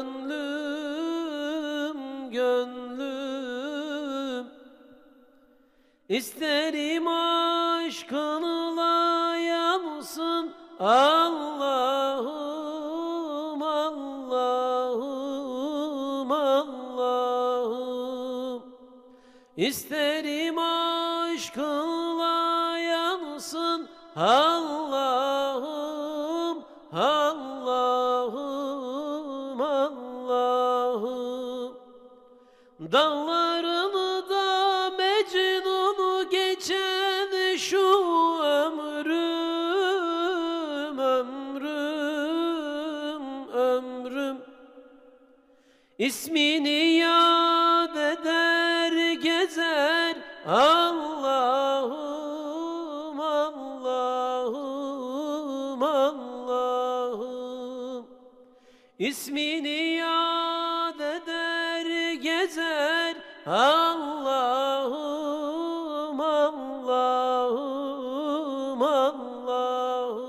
gönlüm, gönlüm. İsterim aşkınla yansın Allah'ım, Allah'ım, Allah'ım. İsterim aşkınla yansın Allah'ım Dağlarını da Mecnun'u geçen şu ömrüm, ömrüm, ömrüm. İsmini yad eder gezer Allah'ım, Allah'ım, Allah'ım. İsmini yad gezer. Allah'ım Allah'ım Allah'ım.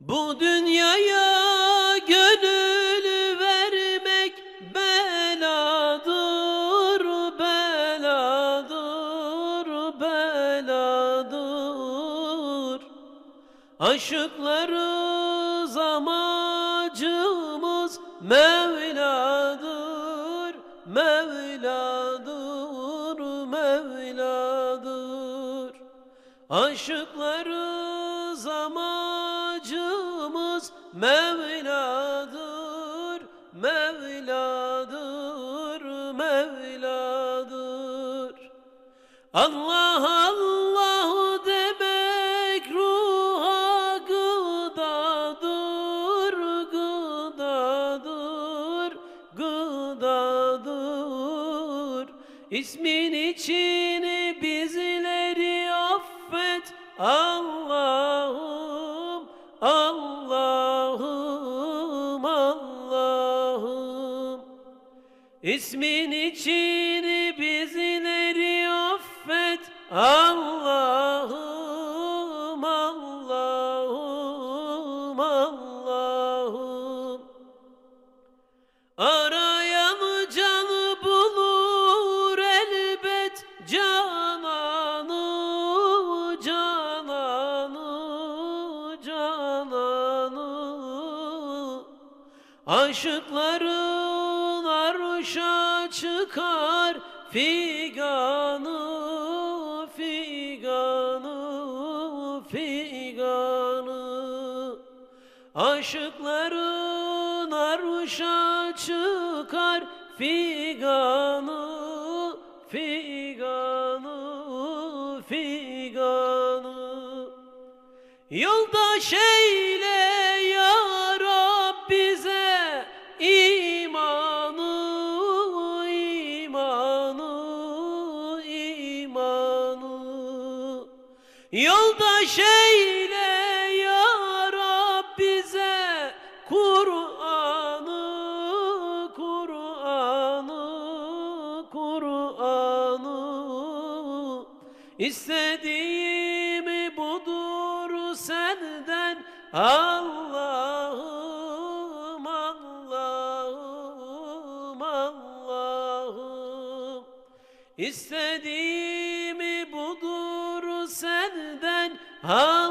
Bu dünyaya gönül vermek beladır beladır beladır. Aşıklarız amacımız Mevladır, Mevladır, Mevladır. Aşıklarız amacımız Mevladır, Mevladır, Mevladır. Allah Allah İsmin için bizleri affet Allah'ım, Allah'ım, Allah'ım. İsmin için bizleri affet Allah'ım Aşıkların arşa çıkar figanı, figanı, figanı. Aşıkların arşa çıkar figanı, figanı, figanı. Yoldaş eyle Yoldaş eyle ya Rab bize Kur'an'ı, Kur'an'ı, Kur'an'ı. İstediğim budur senden Allah'ım, Allah'ım, Allah'ım. İstediğim budur senden Allah